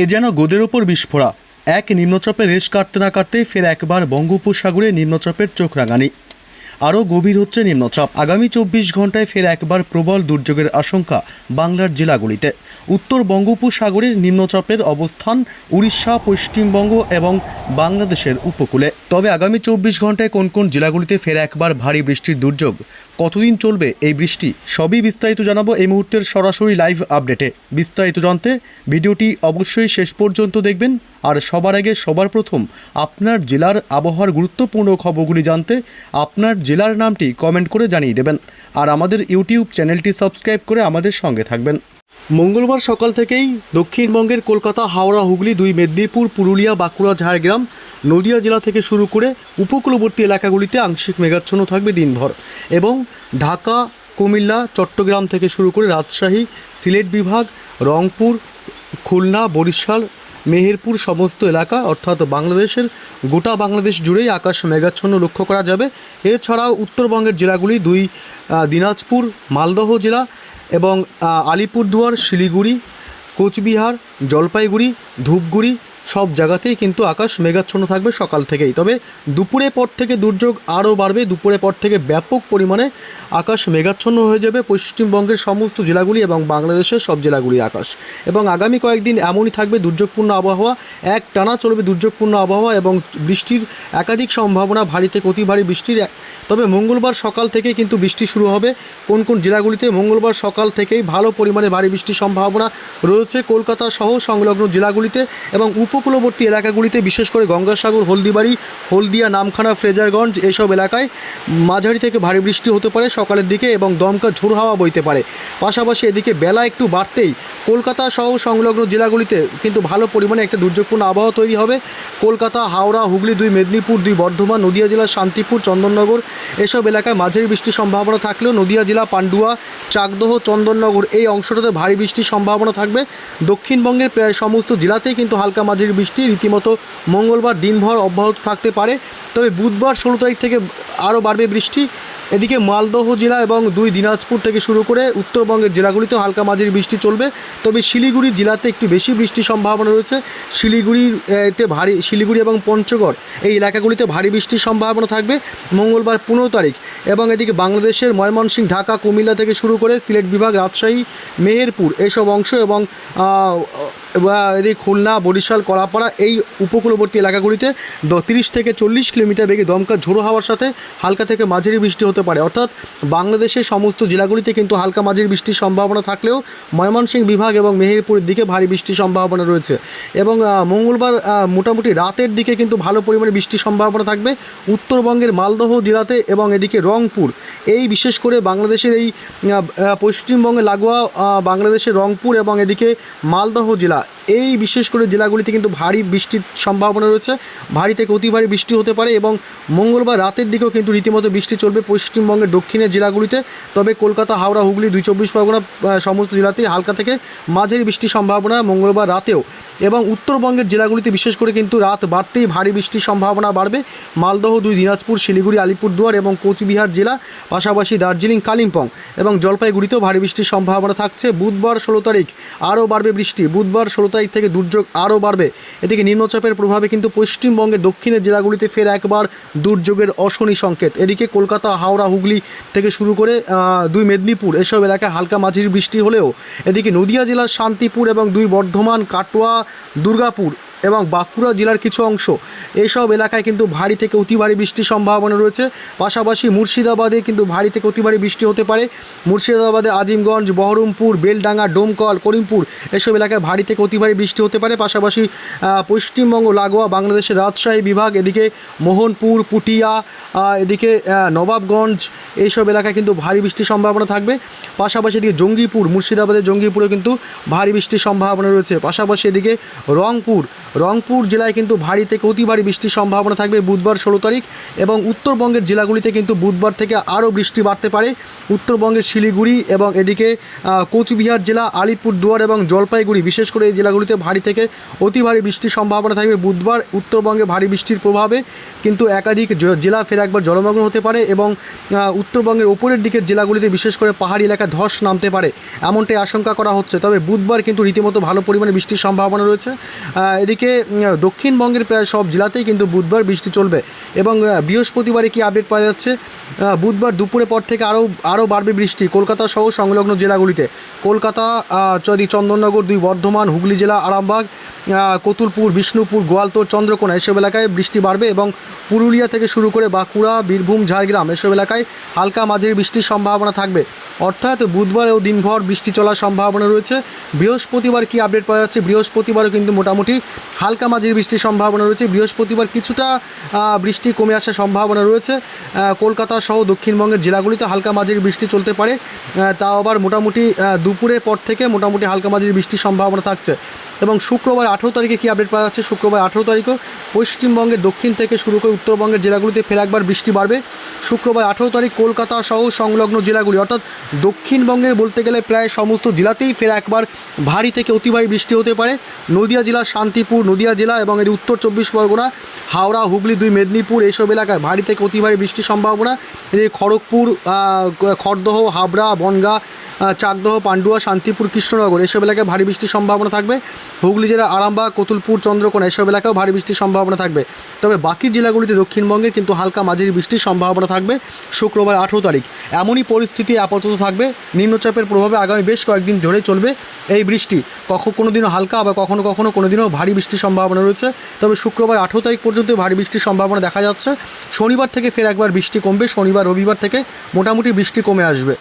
এ যেন গোদের ওপর বিস্ফোরা। এক নিম্নচাপে রেশ কাটতে না কাটতেই ফের একবার বঙ্গোপসাগরে নিম্নচাপের চোখ রাঙানি। আরও গভীর হচ্ছে নিম্নচাপ। আগামী চব্বিশ ঘন্টায় ফের একবার প্রবল দুর্যোগের আশঙ্কা বাংলার জেলাগুলিতে। উত্তর বঙ্গোপসাগরের নিম্নচাপের অবস্থান উড়িষ্যা, পশ্চিমবঙ্গ এবং বাংলাদেশের উপকূলে। তবে আগামী চব্বিশ ঘন্টায় কোন কোন জেলাগুলিতে ফের একবার ভারী বৃষ্টির দুর্যোগ? কতদিন চলবে এই বৃষ্টি? সবই বিস্তারিত জানাব এই মুহূর্তের সরাসরি লাইভ আপডেটে। বিস্তারিত জানতে ভিডিওটি অবশ্যই শেষ পর্যন্ত দেখবেন। আর সবার আগে সবার প্রথম আপনার জেলার আবহাওয়ার গুরুত্বপূর্ণ খবরগুলি জানতে আপনার জেলার নামটি কমেন্ট করে জানিয়ে দেবেন। আর আমাদের ইউটিউব চ্যানেলটি সাবস্ক্রাইব করে আমাদের সঙ্গে থাকবেন। মঙ্গলবার সকাল থেকেই দক্ষিণবঙ্গের কলকাতা, হাওড়া, হুগলি, দুই মেদিনীপুর, পুরুলিয়া, বাঁকুড়া, ঝাড়গ্রাম, নদিয়া জেলা থেকে শুরু করে উপকূলবর্তী এলাকাগুলিতে আংশিক মেঘাচ্ছন্ন থাকবে দিনভর এবং ঢাকা, কুমিল্লা, চট্টগ্রাম থেকে শুরু করে রাজশাহী, সিলেট বিভাগ, রংপুর, খুলনা, বরিশাল মেহেরপুর সমস্ত এলাকা, অর্থাৎ বাংলাদেশের গোটা বাংলাদেশ জুড়েই আকাশ মেঘাচ্ছন্ন লক্ষ্য করা যাবে। এছাড়াও উত্তরবঙ্গের জেলাগুলি দুই দিনাজপুর, মালদহ জেলা এবং আলিপুরদুয়ার, শিলিগুড়ি, কোচবিহার, জলপাইগুড়ি, ধূপগুড়ি সব জায়গাতেই কিন্তু আকাশ মেঘাচ্ছন্ন থাকবে সকাল থেকেই। তবে দুপুরের পর থেকে দুর্যোগ আরও বাড়বে। দুপুরের পর থেকে ব্যাপক পরিমাণে আকাশ মেঘাচ্ছন্ন হয়ে যাবে পশ্চিমবঙ্গের সমস্ত জেলাগুলি এবং বাংলাদেশের সব জেলাগুলির আকাশ। এবং আগামী কয়েকদিন এমনই থাকবে দুর্যোগপূর্ণ আবহাওয়া। এক টানা চলবে দুর্যোগপূর্ণ আবহাওয়া এবং বৃষ্টির একাধিক সম্ভাবনা ভারী থেকে অতি ভারী বৃষ্টির তবে মঙ্গলবার সকাল থেকেই কিন্তু বৃষ্টি শুরু হবে। কোন কোন জেলাগুলিতে মঙ্গলবার সকাল থেকেই ভালো পরিমাণে ভারী বৃষ্টির সম্ভাবনা রয়েছে। কলকাতা সহ সংলগ্ন জেলাগুলিতে এবং উপকূলবর্তী এলাকাগুলিতে, বিশেষ করে গঙ্গাসাগর, হলদিবাড়ি, হলদিয়া, নামখানা, ফ্রেজারগঞ্জ এসব এলাকায় মাঝারি থেকে ভারী বৃষ্টি হতে পারে সকালের দিকে এবং দমকা ঝোড়ো হাওয়া বইতে পারে। পাশাপাশি এদিকে বেলা একটু বাড়তেই কলকাতা সহ সংলগ্ন জেলাগুলিতে কিন্তু ভালো পরিমাণে একটা দুর্যোগপূর্ণ আবহাওয়া তৈরি হবে। কলকাতা, হাওড়া, হুগলি, দুই মেদিনীপুর, দুই বর্ধমান, নদিয়া জেলার শান্তিপুর, চন্দননগর এসব এলাকায় মাঝারি বৃষ্টির সম্ভাবনা থাকলেও নদিয়া জেলা, পান্ডুয়া, চাকদহ, চন্দননগর এই অংশটাতে ভারী বৃষ্টির সম্ভাবনা থাকবে। দক্ষিণবঙ্গের প্রায় সমস্ত জেলাতেই কিন্তু হালকা মাঝারি বৃষ্টি রীতিমতো মঙ্গলবার দিনভর অব্যাহত থাকতে পারে। তবে বুধবার ষোলো তারিখ থেকে আরও বাড়বে বৃষ্টি। এদিকে মালদহ জেলা এবং দুই দিনাজপুর থেকে শুরু করে উত্তরবঙ্গের জেলাগুলিতেও হালকা মাঝারি বৃষ্টি চলবে। তবে শিলিগুড়ি জেলাতে একটু বেশি বৃষ্টির সম্ভাবনা রয়েছে। শিলিগুড়ির, এতে ভারী, শিলিগুড়ি এবং পঞ্চগড় এই এলাকাগুলিতে ভারী বৃষ্টির সম্ভাবনা থাকবে মঙ্গলবার পনেরো তারিখ। এবং এদিকে বাংলাদেশের ময়মনসিংহ, ঢাকা, কুমিল্লা থেকে শুরু করে সিলেট বিভাগ, রাজশাহী, মেহেরপুর এসব অংশ এবং এদিকে খুলনা, বরিশাল, কলাপাড়া এই উপকূলবর্তী এলাকাগুলিতে তিরিশ থেকে চল্লিশ কিলোমিটার বেগে দমকা ঝোড়ো হওয়ার সাথে হালকা থেকে মাঝারি বৃষ্টি পারে। অর্থাৎ বাংলাদেশের সমস্ত জেলাগুলিতে কিন্তু হালকা মাঝির বৃষ্টির সম্ভাবনা থাকলেও ময়মনসিংহ বিভাগ এবং মেহেরপুরের দিকে ভারী বৃষ্টির সম্ভাবনা রয়েছে। এবং মঙ্গলবার মোটামুটি রাতের দিকে কিন্তু ভালো পরিমাণে বৃষ্টির সম্ভাবনা থাকবে উত্তরবঙ্গের মালদহ জেলাতে এবং এদিকে রংপুর। এই বিশেষ করে বাংলাদেশের এই পশ্চিমবঙ্গে লাগোয়া বাংলাদেশের রংপুর এবং এদিকে মালদহ জেলা। এই বিশেষ করে জেলাগুলিতে কিন্তু ভারী বৃষ্টির সম্ভাবনা রয়েছে। ভারী থেকে অতি ভারী বৃষ্টি হতে পারে এবং মঙ্গলবার রাতের দিকেও কিন্তু রীতিমতো বৃষ্টি চলবে পশ্চিমবঙ্গের দক্ষিণের জেলাগুলিতে। তবে কলকাতা, হাওড়া, হুগলি, দুই চব্বিশ পরগনা সমস্ত জেলাতেই হালকা থেকে মাঝারি বৃষ্টির সম্ভাবনা মঙ্গলবার রাতেও এবং উত্তরবঙ্গের জেলাগুলিতে বিশেষ করে কিন্তু রাত বাড়তেই ভারী বৃষ্টির সম্ভাবনা বাড়বে। মালদহ, দুই দিনাজপুর, শিলিগুড়ি, আলিপুরদুয়ার এবং কোচবিহার জেলা, পাশাপাশি দার্জিলিং, কালিম্পং এবং জলপাইগুড়িতেও ভারী বৃষ্টির সম্ভাবনা থাকছে। বুধবার ষোলো তারিখ আরও বাড়বে বৃষ্টি। বুধবার ষোলো তারিখ থেকে দুর্যোগ আরও বাড়বে। এদিকে নিম্নচাপের প্রভাবে কিন্তু পশ্চিমবঙ্গের দক্ষিণের জেলাগুলিতে ফের একবার দুর্যোগের অশনি সংকেত। এদিকে কলকাতা, হাওড়া, হুগলি থেকে শুরু করে দুই মেদিনীপুর এসব এলাকায় হালকা মাঝির বৃষ্টি হলেও এদিকে নদিয়া জেলার শান্তিপুর এবং দুই বর্ধমান, কাটোয়া, দুর্গাপুর এবং বাঁকুড়া জেলার কিছু অংশ। এইসব এলাকায় কিন্তু ভারী থেকে অতি ভারী বৃষ্টির সম্ভাবনা রয়েছে। পাশাপাশি মুর্শিদাবাদে কিন্তু ভারী থেকে অতি ভারী বৃষ্টি হতে পারে। মুর্শিদাবাদের আজিমগঞ্জ, বহরমপুর, বেলডাঙ্গা, ডোমকল, করিমপুর এসব এলাকায় ভারী থেকে অতি ভারী বৃষ্টি হতে পারে। পাশাপাশি পশ্চিমবঙ্গ, লাগোয়া, বাংলাদেশের রাজশাহী বিভাগ, এদিকে মোহনপুর, পুটিয়া এদিকে নবাবগঞ্জ এইসব এলাকায় কিন্তু ভারী বৃষ্টির সম্ভাবনা থাকবে। পাশাপাশি এদিকে জঙ্গিপুর, মুর্শিদাবাদের জঙ্গিপুরে কিন্তু ভারী বৃষ্টির সম্ভাবনা রয়েছে। পাশাপাশি এদিকে রংপুর রংপুর জেলায় কিন্তু ভারী থেকে অতি ভারী বৃষ্টির সম্ভাবনা থাকবে বুধবার ষোলো তারিখ এবং উত্তরবঙ্গের জেলাগুলিতে কিন্তু বুধবার থেকে আরও বৃষ্টি বাড়তে পারে। উত্তরবঙ্গের শিলিগুড়ি এবং এদিকে কোচবিহার জেলা, আলিপুরদুয়ার এবং জলপাইগুড়ি, বিশেষ করে এই জেলাগুলিতে ভারী থেকে অতি ভারী বৃষ্টির সম্ভাবনা থাকবে। বুধবার উত্তরবঙ্গে ভারী বৃষ্টির প্রভাবে কিন্তু একাধিক জেলা ফের একবার জলমগ্ন হতে পারে এবং উত্তরবঙ্গের ওপরের দিকের জেলাগুলিতে বিশেষ করে পাহাড়ি এলাকায় ধস নামতে পারে এমনটাই আশঙ্কা করা হচ্ছে। তবে বুধবার কিন্তু রীতিমতো ভালো পরিমাণে বৃষ্টির সম্ভাবনা রয়েছে। এদিকে উম, দক্ষিণবঙ্গের প্রায় সব জেলাতেই কিন্তু বুধবার বৃষ্টি চলবে এবং বৃহস্পতিবারে কি আপডেট পাওয়া যাচ্ছে? বুধবার দুপুরে পর থেকে আরও আরও বাড়বে বৃষ্টি। কলকাতা সহ সংলগ্ন জেলাগুলিতে। কলকাতা যদি চন্দননগর দুই বর্ধমান হুগলি জেলা আরামবাগ কতুলপুর বিষ্ণুপুর গোয়ালতোড় চন্দ্রকোনা এসব এলাকায় বৃষ্টি বাড়বে এবং পুরুলিয়া থেকে শুরু করে বাঁকুড়া বীরভূম ঝাড়গ্রাম এসব এলাকায় হালকা মাঝারি বৃষ্টির সম্ভাবনা থাকবে। অর্থাৎ বুধবার ও দিনভর বৃষ্টি চলার সম্ভাবনা রয়েছে। বৃহস্পতিবার কি আপডেট পাওয়া যাচ্ছে? বৃহস্পতিবারও কিন্তু মোটামুটি হালকা মাঝারি বৃষ্টির সম্ভাবনা রয়েছে। বৃহস্পতিবার কিছুটা বৃষ্টি কমে আসার সম্ভাবনা রয়েছে। আহ, কলকাতা সহ দক্ষিণবঙ্গের জেলাগুলিতে হালকা মাঝির বৃষ্টি চলতে পারে তাও আবার মোটামুটি দুপুরের পর থেকে মোটামুটি হালকা মাঝির বৃষ্টির সম্ভাবনা থাকছে। এবং শুক্রবার আঠেরো তারিখে কী আপডেট পাওয়া যাচ্ছে? শুক্রবার আঠেরো তারিখও পশ্চিমবঙ্গের দক্ষিণ থেকে শুরু করে উত্তরবঙ্গের জেলাগুলিতে ফের একবার বৃষ্টি বাড়বে। শুক্রবার আঠেরো তারিখ কলকাতা সহ সংলগ্ন জেলাগুলি, অর্থাৎ দক্ষিণবঙ্গের বলতে গেলে প্রায় সমস্ত জেলাতেই ফের একবার ভারী থেকে অতি ভারী বৃষ্টি হতে পারে। নদিয়া জেলার শান্তিপুর, নদিয়া জেলা এবং এর উত্তর চব্বিশ পরগনা, হাওড়া, হুগলি, দুই মেদিনীপুর এইসব এলাকায় ভারী থেকে অতি ভারী বৃষ্টির সম্ভাবনা। এদিকে খড়গপুর খড়দহ, হাবড়া, বনগাঁ চাকদহ, পান্ডুয়া, শান্তিপুর, কৃষ্ণনগর এসব এলাকায় ভারী বৃষ্টির সম্ভাবনা থাকবে। হুগলি জেলা আরামবাগ, কতুলপুর, চন্দ্রকোনা এসব এলাকাও ভারী বৃষ্টির সম্ভাবনা থাকবে। তবে বাকি জেলাগুলিতে দক্ষিণবঙ্গের কিন্তু হালকা মাঝারি বৃষ্টির সম্ভাবনা থাকবে শুক্রবার আঠেরো তারিখ। এমনই পরিস্থিতি আপাতত থাকবে। নিম্নচাপের প্রভাবে আগামী বেশ কয়েকদিন ধরে চলবে এই বৃষ্টি। কখন কোনো দিনও হালকা আবার কখনো কখনো কোনো দিনও ভারী বৃষ্টির সম্ভাবনা রয়েছে। তবে শুক্রবার আঠেরো তারিখ পর্যন্ত ভারী বৃষ্টির সম্ভাবনা দেখা যাচ্ছে। শনিবার থেকে ফের একবার বৃষ্টি কমবে। শনিবার, রবিবার থেকে মোটামুটি বৃষ্টি কমে আসবে।